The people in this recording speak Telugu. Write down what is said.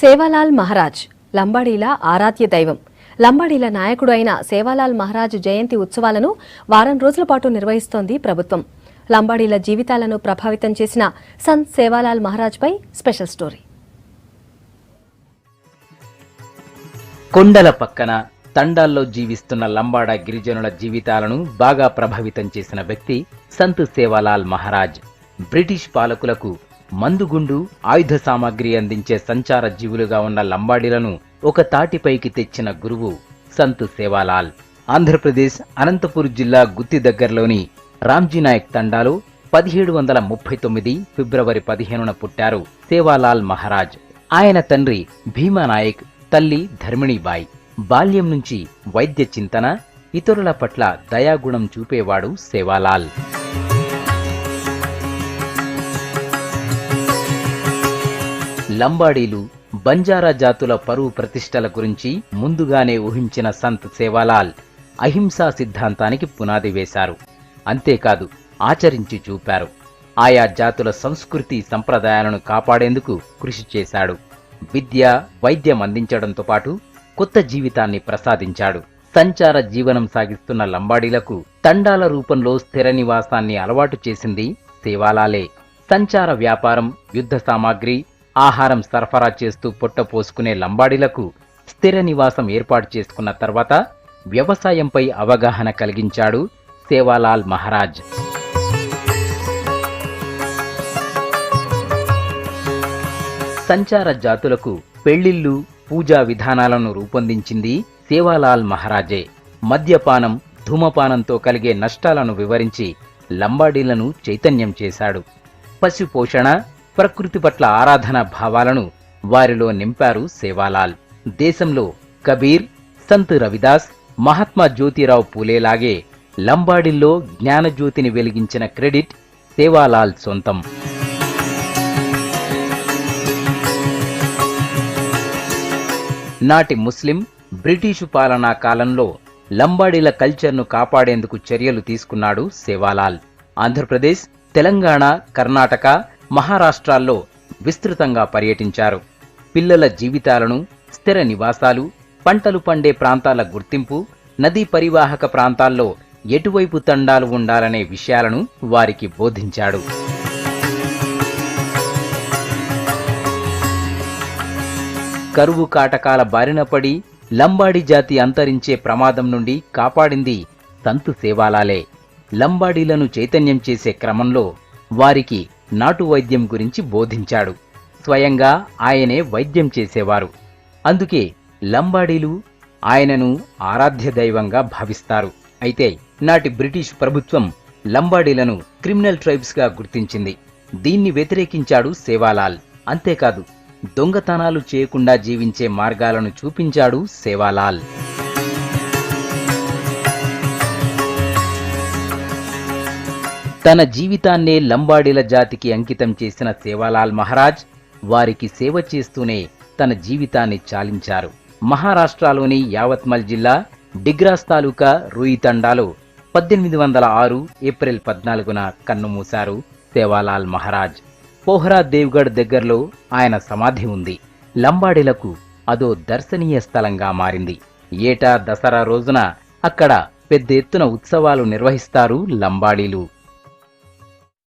సేవాలాల్ మహారాజ్ లంబాడీల ఆరాధ్య దైవం. లంబాడీల నాయకుడు అయిన సేవాలాల్ మహారాజ్ జయంతి ఉత్సవాలను వారం రోజుల పాటు నిర్వహిస్తోంది ప్రభుత్వం. లంబాడీల జీవితాలను ప్రభావితం చేసిన సంత్ సేవాలాల్ మహారాజ్పై స్పెషల్ స్టోరీ. కొండల పక్కన తండాల్లో జీవిస్తున్న లంబాడ గిరిజనుల జీవితాలను బాగా ప్రభావితం చేసిన వ్యక్తి సంత్ సేవాలాల్ మహారాజ్. బ్రిటిష్ పాలకులకు మందుగుండు ఆయుధ సామాగ్రి అందించే సంచార జీవులుగా ఉన్న లంబాడీలను ఒక తాటిపైకి తెచ్చిన గురువు సంతు సేవాలాల్. ఆంధ్రప్రదేశ్ అనంతపూర్ జిల్లా గుత్తి దగ్గరలోని రామ్జీనాయక్ తండాలో పదిహేడు వందల ముప్పై తొమ్మిది ఫిబ్రవరి పదిహేనున పుట్టారు సేవాలాల్ మహారాజ్. ఆయన తండ్రి భీమానాయక్ తల్లి ధర్మిణీబాయి. బాల్యం నుంచి వైద్య చింతన ఇతరుల పట్ల దయాగుణం చూపేవాడు సేవాలాల్. లంబాడీలు బంజారా జాతుల పరువు ప్రతిష్టల గురించి ముందుగానే ఊహించిన సంత్ సేవాలాల్ అహింసా సిద్ధాంతానికి పునాది వేశారు. అంతేకాదు ఆచరించి చూపారు. ఆయా జాతుల సంస్కృతి సంప్రదాయాలను కాపాడేందుకు కృషి చేశాడు. విద్య వైద్యం అందించడంతో పాటు కొత్త జీవితాన్ని ప్రసాదించాడు. సంచార జీవనం సాగిస్తున్న లంబాడీలకు తండాల రూపంలో స్థిర నివాసాన్ని అలవాటు చేసింది సేవాలాలే. సంచార వ్యాపారం యుద్ధ సామాగ్రి ఆహారం సరఫరా చేస్తూ పొట్ట పోసుకునే లంబాడీలకు స్థిర నివాసం ఏర్పాటు చేసుకున్న తర్వాత వ్యవసాయంపై అవగాహన కలిగించాడు సేవాలాల్ మహారాజ్. సంచార జాతులకు పెళ్ళిళ్ళు పూజా విధానాలను రూపొందించింది సేవాలాల్ మహారాజే. మద్యపానం ధూమపానంతో కలిగే నష్టాలను వివరించి లంబాడీలను చైతన్యం చేశాడు. పశుపోషణ ప్రకృతి పట్ల ఆరాధన భావాలను వారిలో నింపారు సేవాలాల్. దేశంలో కబీర్ సంత్ రవిదాస్ మహాత్మా జ్యోతిరావు పూలేలాగే లంబాడీల్లో జ్ఞానజ్యోతిని వెలిగించిన క్రెడిట్ సేవాలాల్ సొంతం. నాటి ముస్లిం బ్రిటిషు పాలనా కాలంలో లంబాడీల కల్చర్ను కాపాడేందుకు చర్యలు తీసుకున్నాడు సేవాలాల్. ఆంధ్రప్రదేశ్ తెలంగాణ కర్ణాటక మహారాష్ట్రాల్లో విస్తృతంగా పర్యటించారు. పిల్లల జీవితాలను స్థిర నివాసాలు పంటలు పండే ప్రాంతాల గుర్తింపు నదీ పరివాహక ప్రాంతాల్లో ఎటువైపు తండాలు ఉండాలనే విషయాలను వారికి బోధించాడు. కరువు కాటకాల బారిన పడి లంబాడి జాతి అంతరించే ప్రమాదం నుండి కాపాడింది సంతు సేవాలాలే. లంబాడీలను చైతన్యం చేసే క్రమంలో వారికి నాటు వైద్యం గురించి బోధించాడు. స్వయంగా ఆయనే వైద్యం చేసేవారు. అందుకే లంబాడీలు ఆయనను ఆరాధ్య దైవంగా భావిస్తారు. అయితే నాటి బ్రిటిష్ ప్రభుత్వం లంబాడీలను క్రిమినల్ ట్రైబ్స్గా గుర్తించింది. దీన్ని వ్యతిరేకించాడు సేవాలాల్. అంతేకాదు దొంగతనాలు చేయకుండా జీవించే మార్గాలను చూపించాడు సేవాలాల్. తన జీవితాన్నే లంబాడీల జాతికి అంకితం చేసిన సేవాలాల్ మహారాజ్ వారికి సేవ చేస్తూనే తన జీవితాన్ని చాలించారు. మహారాష్ట్రలోని యావత్మల్ జిల్లా డిగ్రాస్ తాలూకా రూయితండాలో పద్దెనిమిది వందల ఆరు ఏప్రిల్ పద్నాలుగున కన్నుమూశారు సేవాలాల్ మహారాజ్. పోహ్రా దేవ్గఢ్ దగ్గరలో ఆయన సమాధి ఉంది. లంబాడీలకు అదో దర్శనీయ స్థలంగా మారింది. ఏటా దసరా రోజున అక్కడ పెద్ద ఎత్తున ఉత్సవాలు నిర్వహిస్తారు లంబాడీలు.